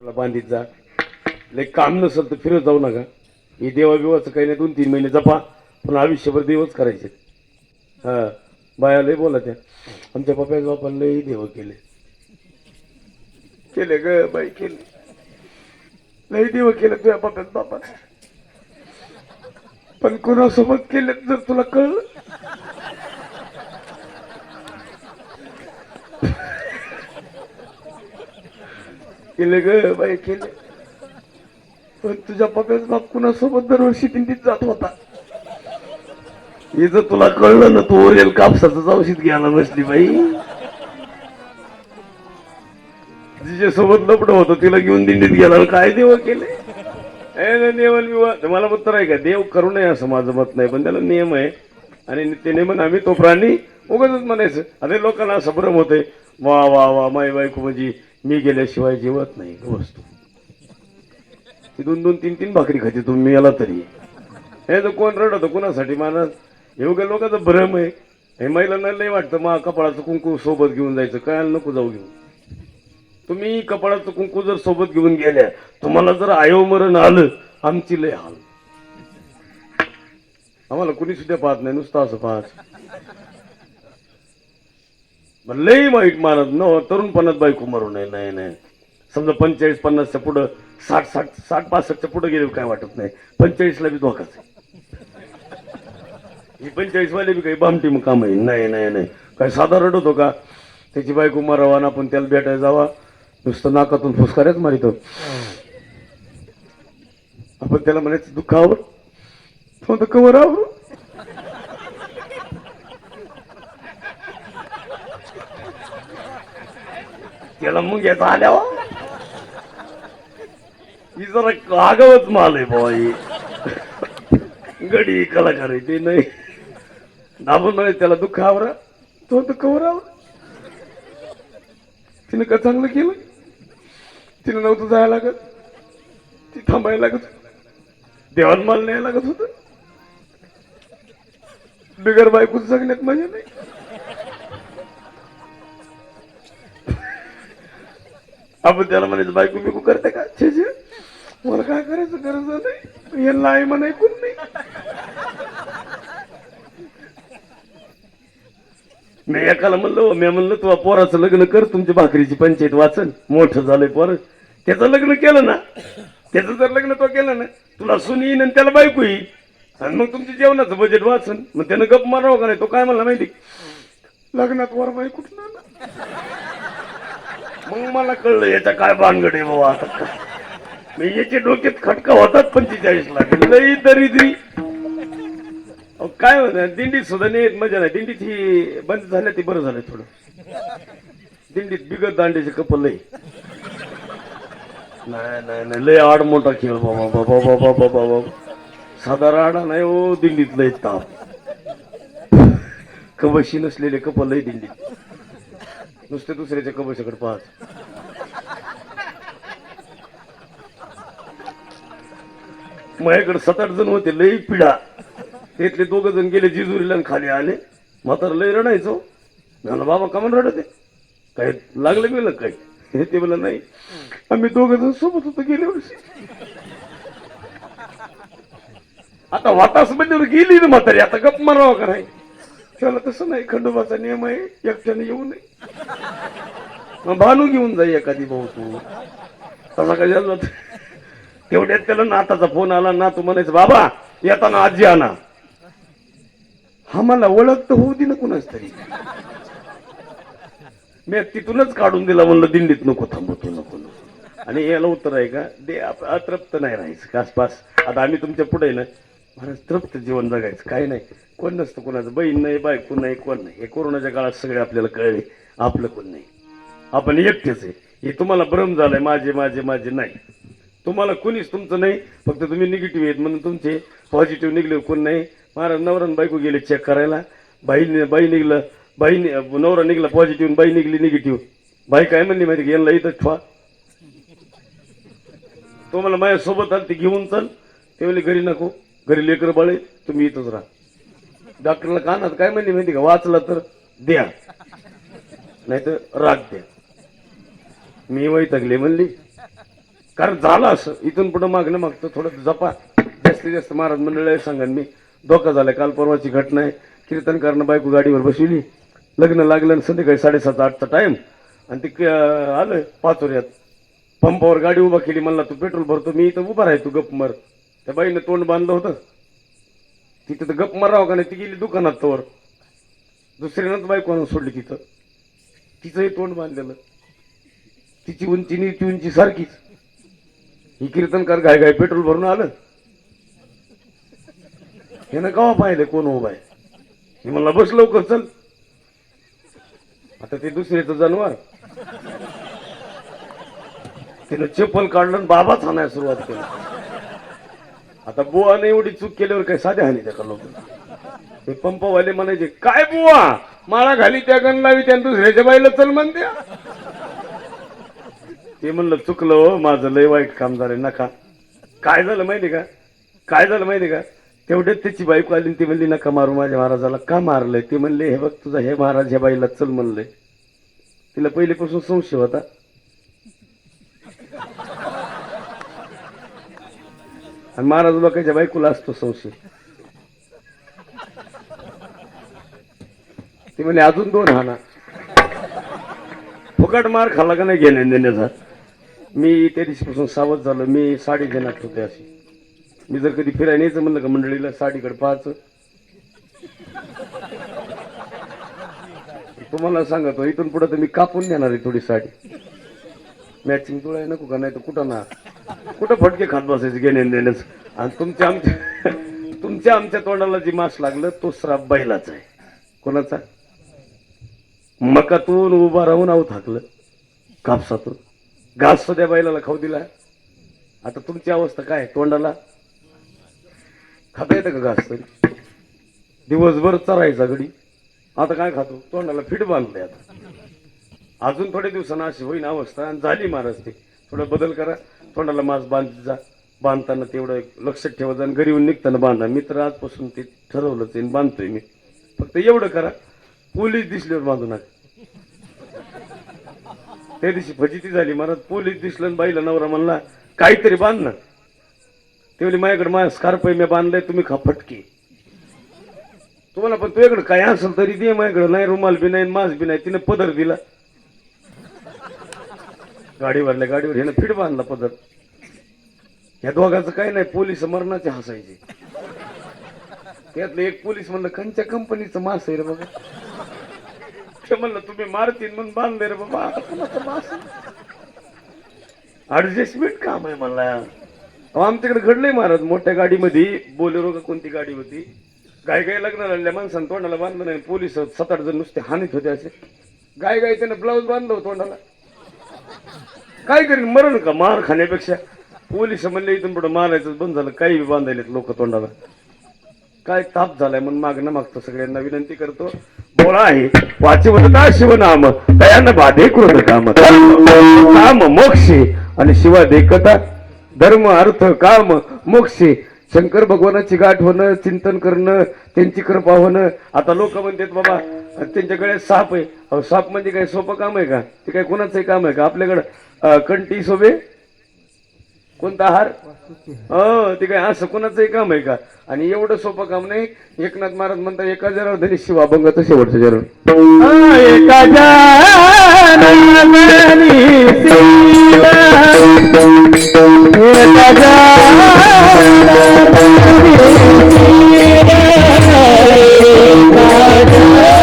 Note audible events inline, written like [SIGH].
मला बांधीत जा. लय काम नसेल तर फिरत जाऊ नका. हे देवाबिवाचं काही नाही दोन तीन महिने जपा. पण आयुष्यभर देवच करायचे. हा बाया लय बोला त्या आमच्या पप्याच्या बापाला लय देव केले. केले ग बाई केले. लय देव केले तुझ्या पप्याच्या बापा पण कोणासोबत केले जर तुला कळलं? केले ग बाई केले. पण तुझ्या पप्याच बाप कुणासोबत दरवर्षी दिंडीत जात होता? हे जर तुला कळलं ना तू ओरेल कापसाच औषध घ्यायला बसली बाई. तिच्या सोबत लपड होत तिला घेऊन दिंडीत गेला काय देव केले? नियमन विवाह. मला उत्तर आहे का? देव करू नये असं माझं मत नाही पण त्याला नियम आहे. आणि ते नियमन आम्ही तो प्राणी उगाच म्हणायचं. अरे लोकांना असं भ्रम होते वा वा वा माई बायको म्हणजे मी गेल्याशिवाय जेवत नाही वस्तू. ती दोन दोन तीन तीन भाकरी खाते तुम्ही याला तरी. हे तर कोण रडत कुणासाठी? मानस एवढ्या लोकांचं भ्रम आहे. हे महिलांना लय वाटतं मग कपाळाचं कुंकू सोबत घेऊन जायचं. काय नको जाऊ घेऊन. तुम्ही कपाळाचं कुंकू जर सोबत घेऊन गेल्या तुम्हाला जर आयो मरण आलं आमची लय हाल. आम्हाला कुणी सुद्धा पाहत नाही नुसतं असं पाहत. मग लई वाईट मानत न तरुणपणात बायको मारू नये नाही नाही. समजा पंचेचाळीस पन्नासच्या पुढं साठ साठ साठ पासष्टच्या पुढं गेले काय वाटत नाही. पंचेचाळीसला बी धोकाच ही पंचेचाळीसवाले बी काही बामटी मग काम आहे. नाही नाही नाही. काय साधा होतो का? त्याची बायको मारावा आणि आपण त्याला भेटायला जावा. नुसतं नाकातून फुसकाऱ्याच मारितो. आपण त्याला म्हणायचं दुःखावर? तो कवर आवर त्याला मग याचा आल्यावर ही जरा आगावच माल आहे बाई गडी कलाकार आहे ते नाही. दाबून म्हणे त्याला दुःख आवरा तो दुःख आवरावर तिने का चांगलं केलं? तिने नव्हतं जायला लागत. ती थांबायला लागत देवान माल न्यायला लागत होत. बिगर बायकोच जगण्यात मजा नाही. आपण त्याला म्हणायचं बायको बिकू करते का? छे छे. मला काय करायचं? गरज नाही. यांना आई म्हणाय कोण नाही. मी एकाला म्हणलो हो. मी म्हणलं तुला पोराचं लग्न कर तुमच्या भाकरीची पंचायत वाचन. मोठं झालंय पोर. त्याचं लग्न केलं ना. त्याचं जर लग्न तो केलं ना तुला सुनी येईन आणि त्याला बायको येईल आणि मग तुमच्या जेवणाचं बजेट वाचन. मग त्यानं गप मारावं का नाही? तो काय म्हणला माहिती? लग्नात वर बाई कुठं ना मग मला कळलं याच्या काय भानगड आहे बाबा आता. मी याचे डोक्यात खटका होतात पंचेचाळीस लाख. लई दरिद्री. अहो, काय होत दिंडीत सुद्धा नाही मजा नाही. दिंडीत ही बंद झाल्या ती बरं झालं थोडं. दिंडीत बिगत दांड्याचे कपल लई. नाही नाही नाही लय आड मोठा खेळ बाबा बाबा बाबा बाबा बाबा. साधा राडा नाही ओ दिंडीत लय ताप. कबशी नसलेले कपल लय दिंडीत. नुसते दुसऱ्याच्या कबशाकडे पाहत. माझ्याकडे सात आठ जण होते लई पिढा. त्यातले दोघ जण गेले जिजुरीला आणि खाली आले. म्हातार लय रडायचो. म्हणलं बाबा कमान रडते काय लागलं गेलं काय? हे [LAUGHS] ते म्हणलं नाही. आम्ही दोघ जण सोबत होतो गेले वर्षी. आता वातास म्हणजे गेली ना म्हातारी आता गप मारावा का नाही? त्याला तसं नाही खंडोबाचा नियम आहे एकट्याने येऊ नये. भानू घेऊन जाई एखादी भाऊ तू. तसा काय झालं तेवढ्यात त्याला नाताचा फोन आला ना तू म्हणायचं बाबा येताना आजी आणा. हा मला ओळख तर होऊ दे ना कुणाच तरी. मी तिथूनच काढून दिला म्हणलं दिंडीत नको थांबवतो नको नको. आणि याला उत्तर आहे का दे आप- अतृप्त नाही राहायचं कासपास आता आम्ही तुमच्यापुढे ना महाराज तृप्त जीवन जगायचं काय नाही. कोण नसतं कोणाचं. बहीण नाही बायको नाही कोण नाही. हे कोरोनाच्या काळात सगळे आपल्याला कळले. आपलं कोण नाही. आपण एकटेच आहे. हे तुम्हाला भ्रम झालाय माझे माझे माझे नाही. तुम्हाला कोणीच तुमचं नाही. फक्त तुम्ही निगेटिव्ह आहेत म्हणून तुमचे पॉझिटिव्ह निघले कोण नाही. महाराज नवरान बायको गेले चेक करायला. बाई बाई निघलं बाई नवरा निघला पॉझिटिव्ह बाई निघली निगेटिव्ह बाई काय म्हणली माहिती यांना इथं ठेवा. तो मला आल ते घेऊन चल. ते म्हणले घरी नको. घरी लेकर बाळे तुम्ही इथंच राहा. डॉक्टरला कानात काय म्हणली माहिती का? वाचला तर द्या. नाही तर राग द्या. मी वैतगले म्हणली कारण झालं असं. इथून पुढे मागणं मागतं. थोडं जपा. जास्तीत जास्त महाराज मंडळी सांगा मी धोका झालाय काल परवाची घटना आहे. कीर्तन करणं बायको गाडीवर बसविली. लग्न लागलं आणि संध्याकाळी साडेसात आठचा टाईम आणि ते आलं आलं पाचोऱ्यात. पंपावर गाडी उभा केली. म्हणला तू पेट्रोल भरतो. मी इथं उभा राहतो. गप मर. त्या बाईनं तोंड बांधलं होतं. तिथं तर गप मारावं का नाही? ती गेली दुकानात तोवर. दुसऱ्यानंच बायको आणून सोडली तिथं. तिचंही तोंड बांधलेलं. तिची उंची नी ती उंची सारखीच. ही कीर्तनकार घाय घाय पेट्रोल भरून आलं. यानं कवा पाहिलं कोण उभा आहे? मी म्हणला बस लवकर चल. आता ते दुसऱ्याचं जनावर. तिनं चप्पल काढलं बाबाच हाणायला सुरुवात केली. आता बुवाने एवढी चूक केल्यावर काय साध्या हानी त्या लोक ते पंपवाले म्हणायचे काय बुवा? माळा घाली त्या गण लावी त्या दुसऱ्याच्या बाईला चल म्हणते ते म्हणलं चुकलं हो, माझं लय वाईट काम झालं नका. काय झालं माहिती का? काय झालं माहिती का? तेवढ्यात त्याची बायको आली ती म्हणली नका मारू माझ्या महाराजाला का मारलंय? ते म्हणले हे बघ तुझा हे महाराज ह्या बाईला चल म्हणलंय. तिला पहिलेपासून संशय होता. आणि महाराज लोकांच्या बायकोला असतो संशय. ते म्हणे अजून दोन हाना. फुकट मार खाल्ला का नाही घेण्या देण्याचा मी त्या दिवशीपासून सावध झालो. मी साडी घेणार होते अशी. मी जर कधी फिरायला यायचं म्हणलं का मंडळीला साडीकडे पाहायचं. तुम्हाला सांगतो इथून पुढे तर मी कापून देणार आहे थोडी साडी. मॅचिंग तुला नको का? नाही तर कुठं ना कुठं फटके खात बसायचे घेण्या देण्याच आणि तुमच्या आमच्या तुमच्या आमच्या तोंडाला जी मास लागलं तो श्राप बैलाचा आहे. कोणाचा? मकातून उभा राहून आऊ थाकलं. कापसातून. घास सध्या बैलाला खाऊ दिला. आता तुमची अवस्था काय तोंडाला? खाता येतं का घास तरी? दिवसभर चरायचा घडी. आता काय खातो? तोंडाला फिट बांधले आता. अजून थोड्या दिवसांना अशी होईन अवस्था आणि झाली महाराज ते. थोडं बदल करा. तोंडाला मास बांध जा. बांधताना तेवढं लक्षात ठेवा जा आणि घरी येऊन निघताना बांधा. मी तर आजपासून ते ठरवलंच आहे बांधतोय मी. फक्त एवढं करा. पोलीस दिसल्यावर बांधू नका. त्या दिवशी फजिती झाली. महाराज पोलीस दिसलं आणि बाईला नवरा म्हणला काहीतरी बांध ना. ते म्हणजे माझ्याकडे माझ्या स्कार्प आहे मी बांधलाय तुम्ही खा फटकी. तुम्हाला पण तुझ्याकडे काय असेल तरी दे माझ्याकडे नाही रुमाल बी नाही मास बी नाही. तिने पदर दिला. गाडीवरल्या गाडीवर हिनं फिट बांधला पदर. या दोघांचं काही नाही पोलीस मरणाचे हसायचे. त्यातलं एक पोलीस म्हणलं कंच्या कंपनीचं मास आहे रे बाबा. ते म्हणलं तुम्ही मारतीन म्हणून बांधले रे बाबा. मास ऍडजस्टमेंट काम आहे मला अहो, आमच्याकडे घडलंय महाराज मोठ्या गाडीमध्ये बोलेरो का कोणती गाडी होती? गाय गाय लग्न झालेल्या माणसानं तोंडाला बांधलं नाही पोलीस सात आठ जण नुसते हानीत होते असे. गाय गाय त्यानं ब्लाऊज बांधलं हो तोंडाला. काय करीन मरण का? मार खाण्यापेक्षा? पोलीस म्हणले इथून पुढे मारायचं बंद झालं. काही बी बांधायलेत लोक तोंडाला काय ताप झालाय म्हणून मागणं मागतो सगळ्यांना विनंती करतो. बोळा आहे वाचिवता शिवनाम. दयान बाधे कृत काम. काम मोक्षे आणि शिवा देखता धर्म अर्थ काम मोक्षे. शंकर भगवानाची गाठ होणं चिंतन करणं त्यांची कृपा होणं. आता लोक म्हणतात बाबा त्यांच्याकडे साप आहे. अहो साप म्हणजे काय? सोपं काम आहे का? ते काय कोणाचं काम आहे का? आपल्याकडं कंटी सोबे? कोणता आहार? हो ते काय असं कोणाचंही काम आहे का? आणि एवढं सोपं काम नाही. एकनाथ महाराज म्हणतात एका जरा धनी शिवा अभंग शेवटचं जरा एका Yeah.